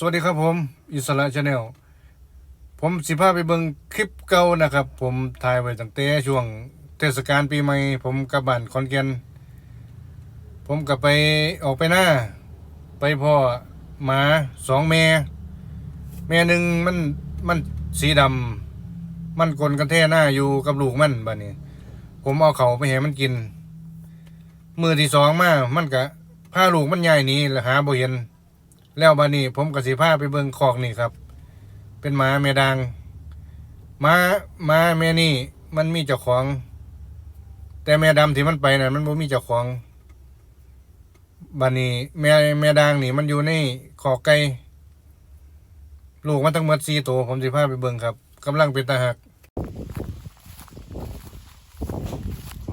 สวัสดีครับผมอิสระชาแนลผมสิพาไปเบิ่งคลิปเก่านะครับ ผมถ่ายไว้ตั้งแต่ช่วงเทศกาลปีใหม่ ผมกลับบ้านขอนแก่นผมก็ไปออกไปหน้า ไปพ่อหมาสองแม่แม่หนึ่งมันมันสีดำมันกลนกันแท่หน้าอยู่กับลูกมันบ้านี้ ผมเอาเขาไปให้มันกิน มือที่สองมามันก็พาลูกมันใหญ่นี้แล้วหาบ่เห็น แล้วบานี้ผมกับสีผ้าไปเบิงคอกนี่ครับ เป็นหมาแม่ดังหมาหมาแม่นี่ มันมีเจ้าของ แต่แม่ดำที่มันไปน่ะ มันบ่มีเจ้าของบานี้ แม่แม่ดังนี่ มันอยู่ในคอกไก่ลูกมันทั้งหมดสี่ตัวผมสิพาไปเบิ่งครับกำลังเป็นตาหัก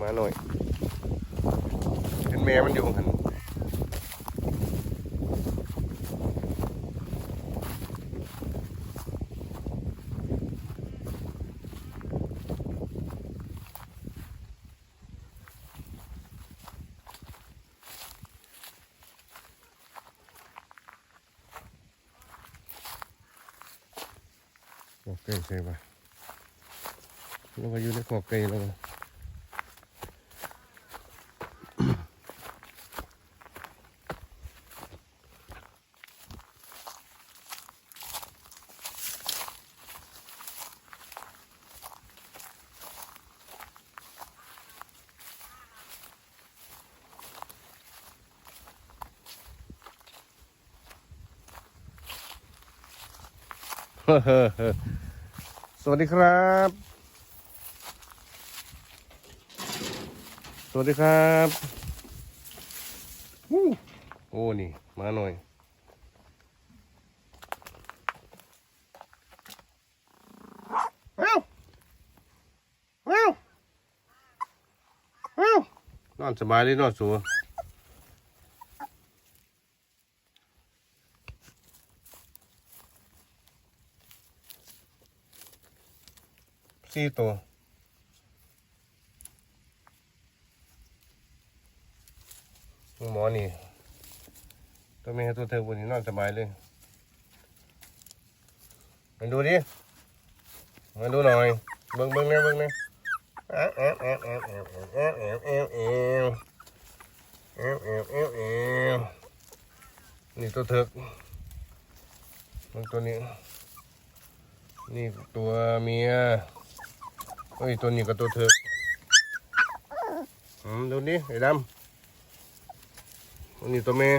มาหน่อยเห็นแม่มันอยู่หัน เก่ใส่ปะเราก็อยู่ในขอกไก่เรา呵呵呵。 สวัสดีครับ สวัสดีครับโอ้ นี่ มาหน่อยว้าวว้าวว้าวนอนสบายเลยนอนสัว สี่ตัวหมอนี่ตัวเมียตัวเธอบนนี้นอนสบายเลยมาดูดิ มาดูหน่อย เบิ้งเบิ้งเนะเบิ้งเนะแอบแอบแอบแอบแอบแอบแอบแอบแอบแอบแอบแอบแอบนี่ตัวเถิกมันตัวนี้ นี่ตัวเมีย เฮ้ยตัวนี้ก็ตัวเถิกอืมดูดิไอ้ดำอันนี้ตัวแม่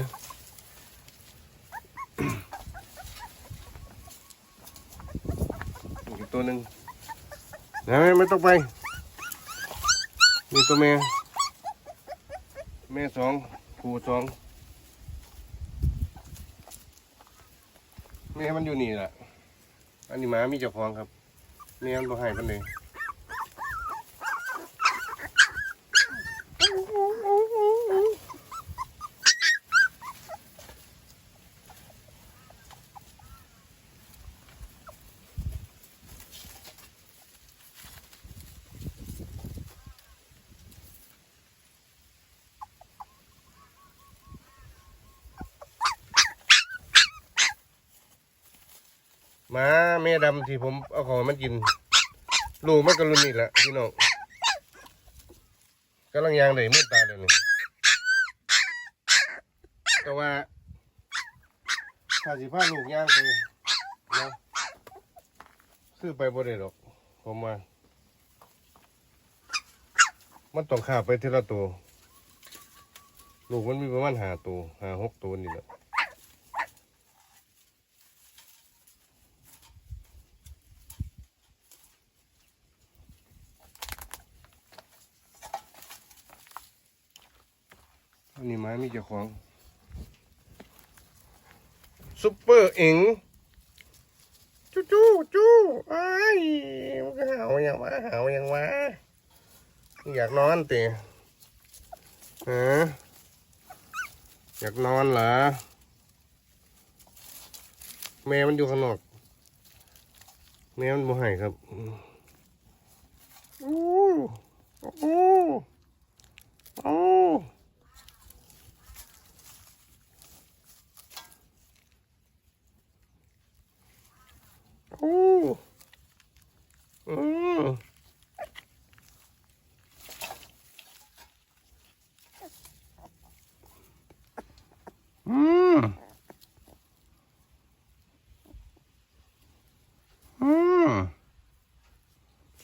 อีกตัวหนึ่งนะไม่ต้องไปนี่ตัวแม่แม่สองผูสองแม่มันอยู่นี่แหละอันนี้หมามีเจ้าของครับแม่มันบ่ให้มันเลย หมาแม่ดำที่ผมเอาของมันกิน ลูกมันก็รุ่นนี่แหละพี่น้องกำลังยางเลยมืดตาเลยนี่แต่ว่าถ้าสิพาลูกย่างไปนะซื้อไปบ่ได้หรอก ผมว่า มันต้องขาไปทีละตัว ลูกมันมีประมาณหาตัวหาหกตัวนี่แหละ อันนี้ไม้มีเจ้าของซุปเปอร์เอ็งจู้จู้จู้ไอ้มันก็เห่าอย่างวะเห่าอย่างวะอยากนอนตะฮะอยากนอนเหรอแม่มันอยู่ข้างนอกแม่มันบ่ให้ครับอู้โอ้โอ้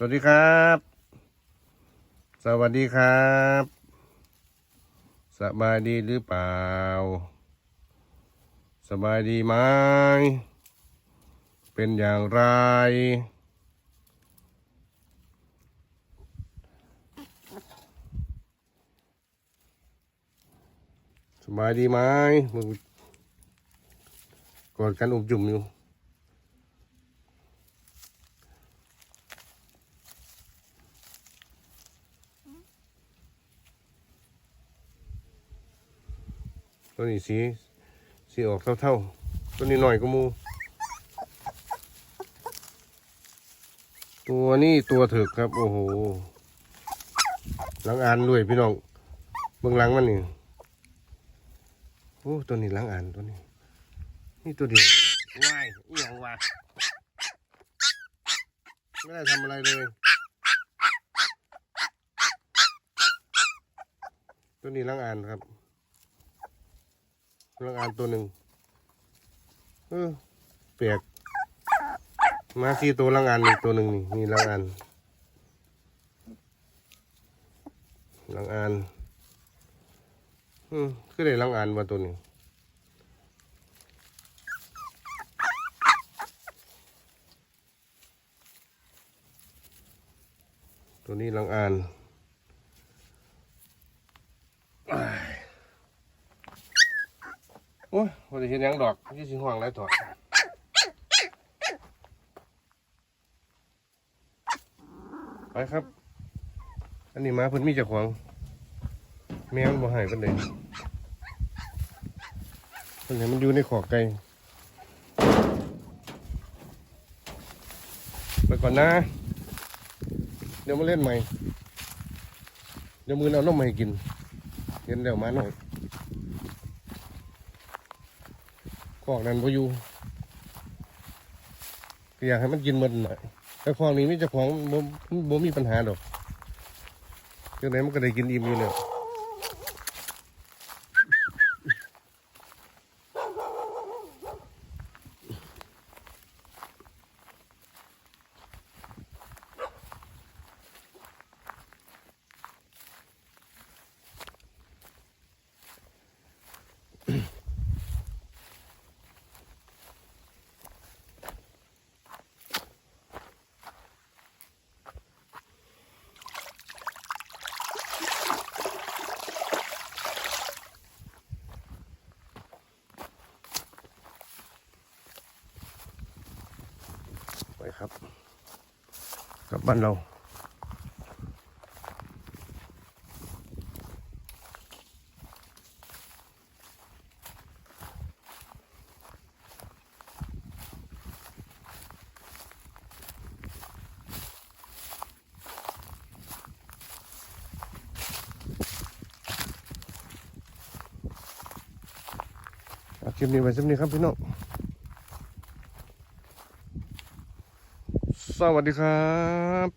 วัสดีครับ สวัสดีครับสบายดีหรือเปล่า สบายดีไหมเป็นอย่างไร สบายดีไหมมึงกอดกันอุบจุ่มอยู่ ตัวนี้สีสีออกเท่าๆตัวนี้หน่อยก็มูตัวนี้ตัวเถิกครับ โอ้โหหลังอ่านด้วยพี่น้องเบื้องหลังมันนี่โอ้ตัวนี้หลังอ่านตัวนี้ นี่ตัวเดียวว้ายอหย่างวะไม่ได้ทำอะไรเลย ตัวนี้หลังอ่านครับ ลังอานตัวหนึ่งเออแปลกมาสี่ตัวลังอานอีกตัวหนึ่งนี่นี่ลังอานลังอานอืมคือได้ลังอานมาตัวนี้ตัวนี้ลังอาน โอ้ยวันนี้เห็นยังดอกยี่สิห่วงไรถอดไปครับ อันนี้มาเพิ่นมีเจ้าของแมวบ่หายเพิ่นเลยเพิ่นเห็นมันอยู่ในขอกไก่ไปก่อนนะ เดี๋ยวมาเล่นใหม่ เดี๋ยวมือเอานมมาให้กินเห็นแล้วมาหน่อย คอกนั้นพอยู่ก็อยากให้มันกินมันหน่อยแต่คอกนี้มีเจ้าของบ่บ่มีปัญหาดอกเจ้าไหนมันก็ได้กินอิ่มอยู่แล้ว ครับ กับบ้านเราคลิปนี้ไว้สักนี้ครับพี่น้อง สวัสดีครับ